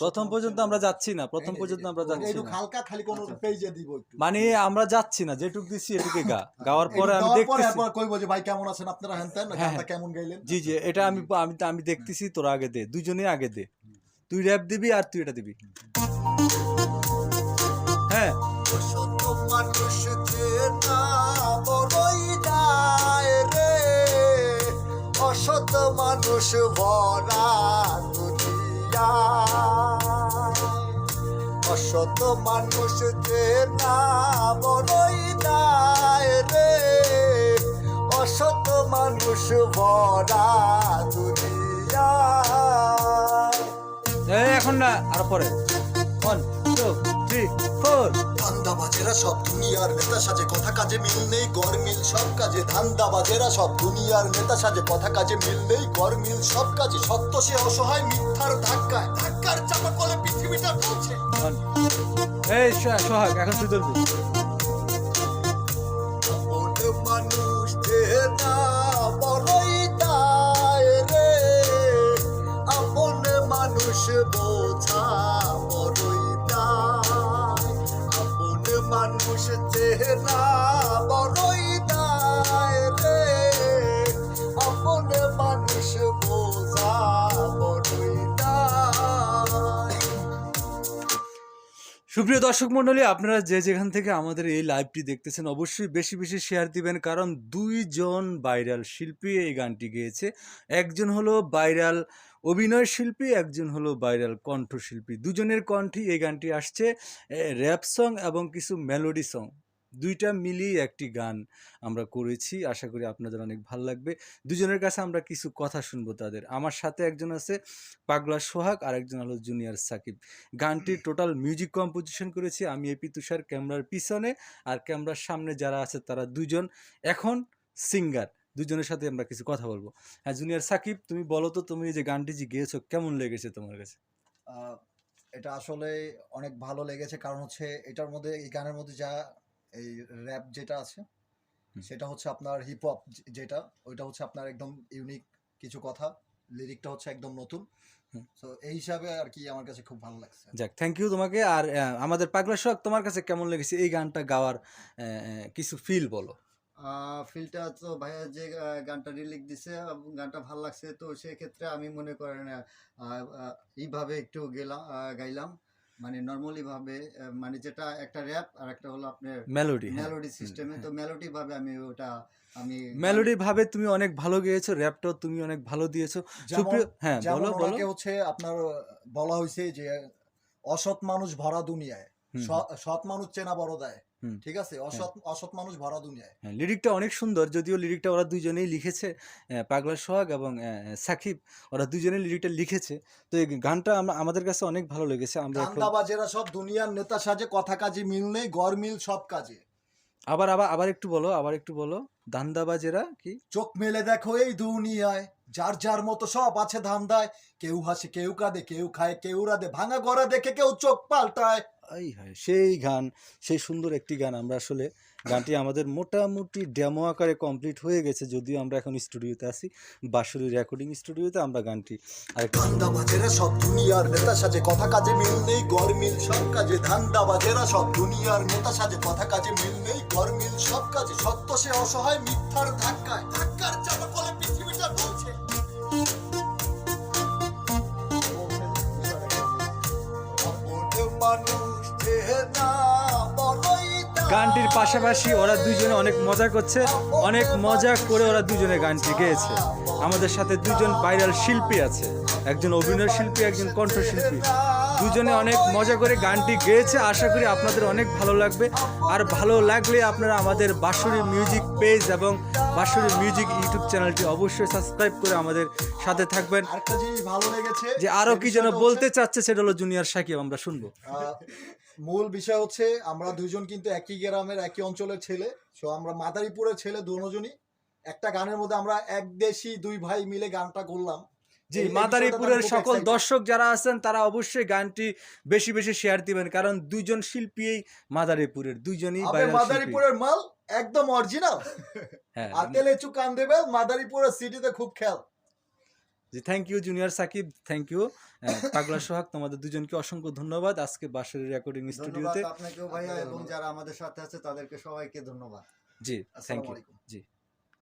প্রথম পর্যন্ত আমরা যাচ্ছি না প্রথম পর্যন্ত আমরা যাচ্ছি না। হালকা খালি কোন আচ্ছা। পেজে দিব একটু। মানে আমরা যাচ্ছি না যেটুক দিচ্ছি এটুকে গা। গাওয়ার পরে আমি দেখতেছি। একবার কইবো যে ভাই কেমন আছেন? আপনারা হ্যান ত্যান, হ্যাঁ, গানটা কেমন গাইলেন? জি জি এটা আমি আমি আমি দেখতেছি তোরা আগে দে দুজনেই আগে দে। তুই র্যাপ দিবি আর তুই এটা দিবি। হ্যাঁ। শত মানুষ চেনা মানুষ ভরা দুনিয়া। অসত মানুষ চেনা বড়ই দায় রে। অসত মানুষ ভরা দুনিয়া। এখন না, আর পরে। টু থ্রি ফোর ধান্দাবাজেরা সব দুনিয়ার নেতা সাজে কথা কাজে মিল নেই গড় মিল সব কাজে। ধান্দাবাজেরা সব দুনিয়ার নেতা সাজে কথা কাজে মিল নেই গড় মিল সব কাজে। সত্য সে অসহায় মিথ্যার ধাক্কায়। ধাক্কার চাপা কলে পৃথিবীটা ওয়ান এই সোহাগ, এখন তুই চেনা বড়ই সুপ্রিয় দর্শক মণ্ডলী, আপনারা যে যেখান থেকে আমাদের এই লাইভটি দেখতেছেন, অবশ্যই বেশি বেশি শেয়ার দিবেন, কারণ দুইজন ভাইরাল শিল্পী এই গানটি গেয়েছে। একজন হলো ভাইরাল অভিনয় শিল্পী, একজন হলো ভাইরাল কণ্ঠশিল্পী। দুজনের কণ্ঠই এই গানটি আসছে র্যাপ সং এবং কিছু মেলোডি সং দুইটা মিলিয়ে একটি গান আমরা করেছি। আশা করি আপনাদের অনেক ভালো লাগবে। দুজনের কাছে আমরা কিছু কথা শুনব তাদের। আমার সাথে একজন আছে পাগলা সোহাগ আর একজন হলো জুনিয়র সাকিব। গানটির টোটাল মিউজিক কম্পোজিশন করেছি আমি এপি তুষার ক্যামেরার পিছনে। আর ক্যামেরার সামনে যারা আছে তারা দুজন। এখন সিঙ্গার। দুজনের সাথে আমরা কিছু কথা বলব। হ্যাঁ জুনিয়র সাকিব তুমি বলো তো তুমি যে গানটি যে গেয়েছো কেমন লেগেছে তোমার কাছে? এটা আসলে অনেক ভালো লেগেছে। কারণ হচ্ছে এটার মধ্যে এই গানের মধ্যে যা এই র্যাপ যেটা আছে সেটা হচ্ছে আপনার হিপ হপ যেটা ওইটা হচ্ছে আপনার একদম ইউনিক কিছু কথা লিরিকটা হচ্ছে একদম নতুন। তো এই হিসাবে আর কি আমার কাছে খুব ভালো লাগছে। যাক থ্যাংক ইউ তোমাকে। আর আমাদের পাগলা সোহাগ তোমার কাছে কেমন লেগেছে? এই গানটা গাওয়ার কিছু ফিল বলো। ফিলটা তো ভাইয়া যে গানটা রিলিক দিছে গানটা ভালো লাগছে। তো সেক্ষেত্রে আমি মনে করেন এইভাবে একটু গেলাম গাইলাম। মানে নর্মালি ভাবে মানে যেটা একটা র্যাপ আর একটা হলো আপনার মেলোডি মেলোডি সিস্টেমে তো মেলোডি ভাবে আমি ওটা আমি মেলোডি ভাবে তুমি অনেক ভালো গেয়েছো র্যাপটাও তুমি অনেক ভালো দিয়েছ। সুপ্রিয় হ্যাঁ বলো বলো। হচ্ছে আপনার বলা হয়েছে যে অসৎ মানুষ ভরা দুনিয়ায় সৎ মানুষ চেনা বড় দেয়। ঠিক আছে? অসৎ অসৎ মানুষ ভরা দুনিয়ায়। হ্যাঁ লিরিকটা অনেক সুন্দর যদিও লিরিকটা ওরা দুজনেই লিখেছে পাগলা সোহাগ এবং সাকিব ওরা দুজনেই লিরিকটা লিখেছে। তো এই গানটা আমাদের কাছে অনেক ভালো লেগেছে আমরা এখন ধান্দাবাজেরা সব দুনিয়ার নেতা সাজে কথা কাজে মিল নেই গড় মিল সব কাজে। আবার আবার আবার একটু বলো আবার একটু বলো। দান্দাবাজেরা কি? চোখ মেলে দেখো এই দুনিয়ায় যার যার মতো সব আছে ধান্দায়। কেউ হাসে কেউ কাঁদে কেউ খায় কেউ রাধে ভাঙা গড়া দেখে কেউ চোখ পাল্টায়। এই হয় সেই গান সেই সুন্দর একটি গান। আমরা আসলে গানটি আমাদের মোটামুটি ডেমো আকারে কমপ্লিট হয়ে গেছে যদিও আমরা এখন স্টুডিওতে আছি বাঁশুরি রেকর্ডিং স্টুডিওতে আমরা গানটি আরেকটা ধান্দাবাজেরা সব দুনিয়ার নেতা সাজে কথা কাজে মিল নেই গড় মিল সব কাজে ধান্দাবাজেরা সব দুনিয়ার নেতা সাজে কথা কাজে মিল নেই গড় মিল সব কাজে সত্য সে অসহায় মিথ্যার ধাক্কায় ধাক্কার চাপা পৃথিবীটা বলছে মানুষ। গানটির পাশাপাশি ওরা দুজনে অনেক মজা করছে। অনেক মজা করে ওরা দুজনে গানটি গেয়েছে। আমাদের সাথে দুজন ভাইরাল শিল্পী আছে। একজন অভিনয় শিল্পী, একজন কণ্ঠশিল্পী। দুজনে অনেক মজা করে গানটি গেয়েছে। আশা করি আপনাদের অনেক ভালো লাগবে। আর ভালো লাগলে আপনারা আমাদের বাঁশুরি মিউজিক পেজ এবং বাঁশুরি মিউজিক ইউটিউব চ্যানেলটি অবশ্যই সাবস্ক্রাইব করে আমাদের সাথে থাকবেন। আরেকটা জিনিস ভালো লেগেছে যে আরও সে কি যেন বলতে চাচ্ছে সেটা হলো জুনিয়র সাকিব আমরা শুনব। মূল বিষয় হচ্ছে আমরা দুজন কিন্তু একই গ্রামের একই অঞ্চলের ছেলে। সো আমরা মাদারীপুরের ছেলে দুজনই। একটা গানের মধ্যে আমরা এক দেশি দুই ভাই মিলে গানটা করলাম। জি মাদারীপুরের সকল দর্শক যারা আছেন তারা অবশ্যই গানটি বেশি বেশি শেয়ার দিবেন কারণ দুইজন শিল্পী মাদারীপুরের viral মাদারীপুরের মাল একদম অরিজিনাল হ্যাঁ আর তেলে চুকান দেবে মাদারীপুরের সিটিতে খুব খেল। জি thank you junior Shakib thank you পাগলা সোহাগ তোমাদের দুজনকে অসংখ্য ধন্যবাদ আজকে বাসের রেকর্ডিং স্টুডিওতে আপনাকেও ভাইয়া এবং যারা আমাদের সাথে আছে তাদেরকে সবাইকে ধন্যবাদ। জি থ্যাংক ইউ জি।